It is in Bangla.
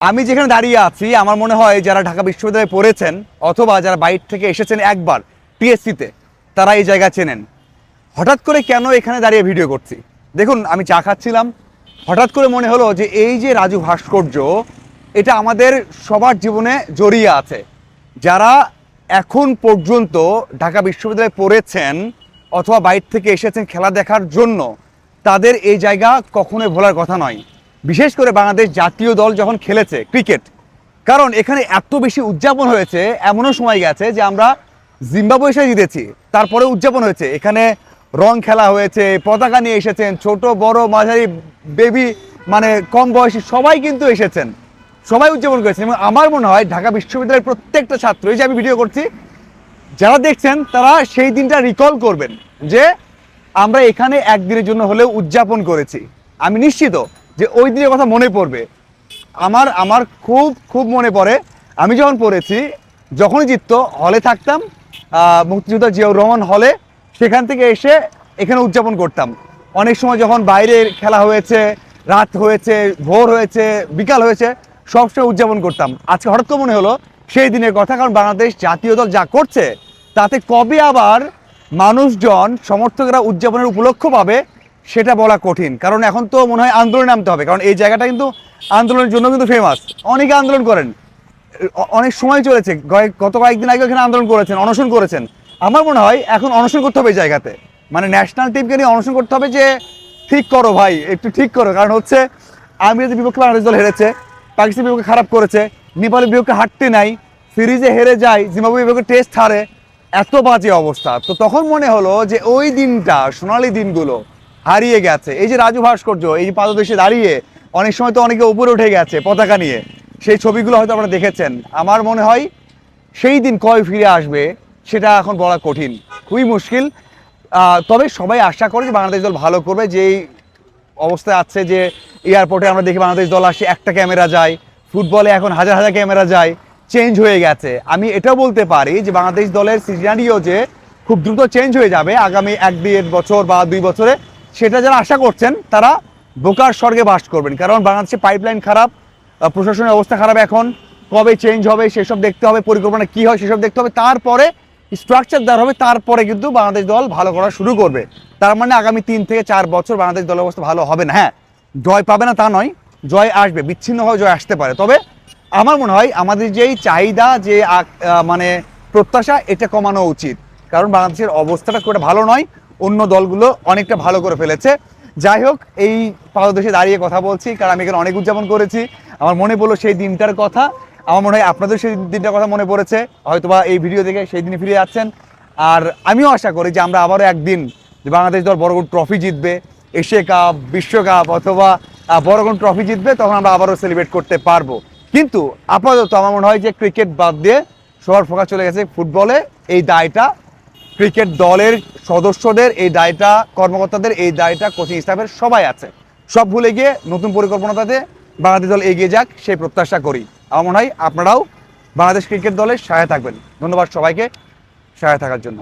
আমি যেখানে দাঁড়িয়ে আছি, আমার মনে হয় যারা ঢাকা বিশ্ববিদ্যালয়ে পড়েছেন অথবা যারা বাইর থেকে এসেছেন একবার টিএসসিতে তারা এই জায়গা চেনেন। হঠাৎ করে কেন এখানে দাঁড়িয়ে ভিডিও করছি? দেখুন, আমি চা খাচ্ছিলাম। হঠাৎ করে মনে হলো যে এই যে রাজু ভাস্কর্য, এটা আমাদের সবার জীবনে জড়িয়ে আছে। যারা এখন পর্যন্ত ঢাকা বিশ্ববিদ্যালয়ে পড়েছেন অথবা বাইর থেকে এসেছেন খেলা দেখার জন্য, তাদের এই জায়গা কখনোই ভোলার কথা নয়। বিশেষ করে বাংলাদেশ জাতীয় দল যখন খেলেছে, ক্রিকেট, কারণ এখানে এত বেশি উদযাপন হয়েছে, এমনও সময় গেছে যে আমরা জিম্বাবু এসে জিতেছি তারপরে উদযাপন হয়েছে। এখানে রং খেলা হয়েছে, পতাকা নিয়ে এসেছেন, ছোট, বড়, মাঝারি বেবি মানে কম বয়সী সবাই কিন্তু এসেছেন। সবাই উদযাপন করেছেন এবং আমার মনে হয় ঢাকা বিশ্ববিদ্যালয়ের প্রত্যেকটা ছাত্র এই যে আমি ভিডিও করছি, যারা দেখছেন তারা সেই দিনটা রিকল করবেন যে আমরা এখানে একদিনের জন্য হলেও উদযাপন করেছি। আমি নিশ্চিত যে ওই দিনের কথা মনে পড়বে। আমার আমার খুব খুব মনে পড়ে। আমি যখন পড়েছি, যখনই জিততো, হলে থাকতাম মুক্তিযোদ্ধা জিয়াউর রহমান হলে সেখান থেকে এসে এখানে উদযাপন করতাম। অনেক সময় যখন বাইরে খেলা হয়েছে, রাত হয়েছে, ভোর হয়েছে, বিকাল হয়েছে সবসময় উদযাপন করতাম। আজকে হঠাৎ মনে হলো, সেই দিনের কথা, কারণ বাংলাদেশ জাতীয় দল যা করছে, তাতে কবে আবার মানুষজন, সমর্থকরা উদযাপনের উপলক্ষ পাবে সেটা বলা কঠিন। কারণ এখন তো মনে হয় আন্দোলনে নামতে হবে। কারণ এই জায়গাটা কিন্তু আন্দোলনের জন্য কিন্তু ফেমাস অনেকে আন্দোলন করেন। অনেক সময় চলেছে। গত কয়েকদিন আগে এখানে আন্দোলন করেছেন, অনশন করেছেন। আমার মনে হয় এখন অনশন করতে হবে এই জায়গাতে। মানে ন্যাশনাল টিমকে নিয়ে অনশন করতে হবে যে, ঠিক করো ভাই, একটু ঠিক করো। কারণ হচ্ছে আমিরাতের বিপক্ষে বাংলাদেশ দল হেরেছে, পাকিস্তান বিপক্ষে খারাপ করেছে, নেপালের বিপক্ষে হাঁটতে নাই, সিরিজে হেরে যায়, জিম্বাবুয়ে বিপক্ষে টেস্ট হারে। এত বাজে অবস্থা। তো তখন মনে হলো যে, ওই দিনটা, সোনালি দিনগুলো হারিয়ে গেছে। এই যে রাজু ভাস্কর্য, এই পাদদেশে দাঁড়িয়ে, অনেক সময় তো অনেকে উপরে উঠে গেছে পতাকা নিয়ে। সেই ছবিগুলো হয়তো আপনারা দেখেছেন। আমার মনে হয় সেই দিন কয় ফিরে আসবে, সেটা এখন বলা কঠিন। খুবই মুশকিল। তবে সবাই আশা করে যে বাংলাদেশ দল ভালো করবে। যেই অবস্থায় আছে যে এয়ারপোর্টে আমরা দেখি বাংলাদেশ দল আসে, একটা ক্যামেরা যায়, ফুটবলে এখন হাজার হাজার ক্যামেরা যায়, চেঞ্জ হয়ে গেছে। আমি এটাও বলতে পারি যে বাংলাদেশ দলের সিনারিও যে খুব দ্রুত চেঞ্জ হয়ে যাবে। আগামী এক দেড় বছর বা দুই বছরে সেটা যারা আশা করছেন, তারা বোকার স্বর্গে বাস করবেন। কারণ বাংলাদেশে পাইপলাইন খারাপ প্রশাসনের অবস্থা খারাপ এখন। কবে চেঞ্জ হবে, সেসব দেখতে হবে, পরিকল্পনা কি হয়, সেসব দেখতে হবে। তারপরে স্ট্রাকচার দেওয়া হবে, তারপরে কিন্তু বাংলাদেশ দল ভালো করা শুরু করবে। তার মানে আগামী তিন থেকে চার বছর বাংলাদেশ দলের অবস্থা ভালো হবে না। হ্যাঁ জয় পাবে না তা নয়, জয় আসবে, বিচ্ছিন্নভাবে জয় আসতে পারে। তবে আমার মনে হয় আমাদের যেই চাহিদা, যে মানে প্রত্যাশা, এটা কমানো উচিত। কারণ বাংলাদেশের অবস্থাটা খুব ভালো নয়। অন্য দলগুলো অনেকটা ভালো করে ফেলেছে। যাই হোক, এই পাদদেশে দাঁড়িয়ে কথা বলছি, কারণ আমি এখানে অনেক উদযাপন করেছি। আমার মনে পড়ল সেই দিনটার কথা। আমার মনে হয় আপনাদের সেই দিনটার কথা মনে পড়েছে। হয়তোবা এই ভিডিও দেখে সেই দিনে ফিরে যাচ্ছেন। আর আমিও আশা করি যে আমরা আবারও একদিন বাংলাদেশ দল বড় ট্রফি জিতবে, এশিয়া কাপ বিশ্বকাপ অথবা বড় কোনো ট্রফি জিতবে, তখন আমরা আবারও সেলিব্রেট করতে পারব। কিন্তু আপাতত আমার মনে হয় যে ক্রিকেট বাদ দিয়ে সবার ফোকাস চলে গেছে ফুটবলে। এই দায়টা ক্রিকেট দলের সদস্যদের এই দায়টা কর্মকর্তাদের এই দায়টা কোচিং স্টাফের সবাই আছে। সব ভুলে গিয়ে নতুন পরিকল্পনাটাতে বাংলাদেশ দল এগিয়ে যাক, সেই প্রত্যাশা করি। আমার মনে হয় আপনারাও বাংলাদেশ ক্রিকেট দলের সহায় থাকবেন। ধন্যবাদ সবাইকে সহায় থাকার জন্য।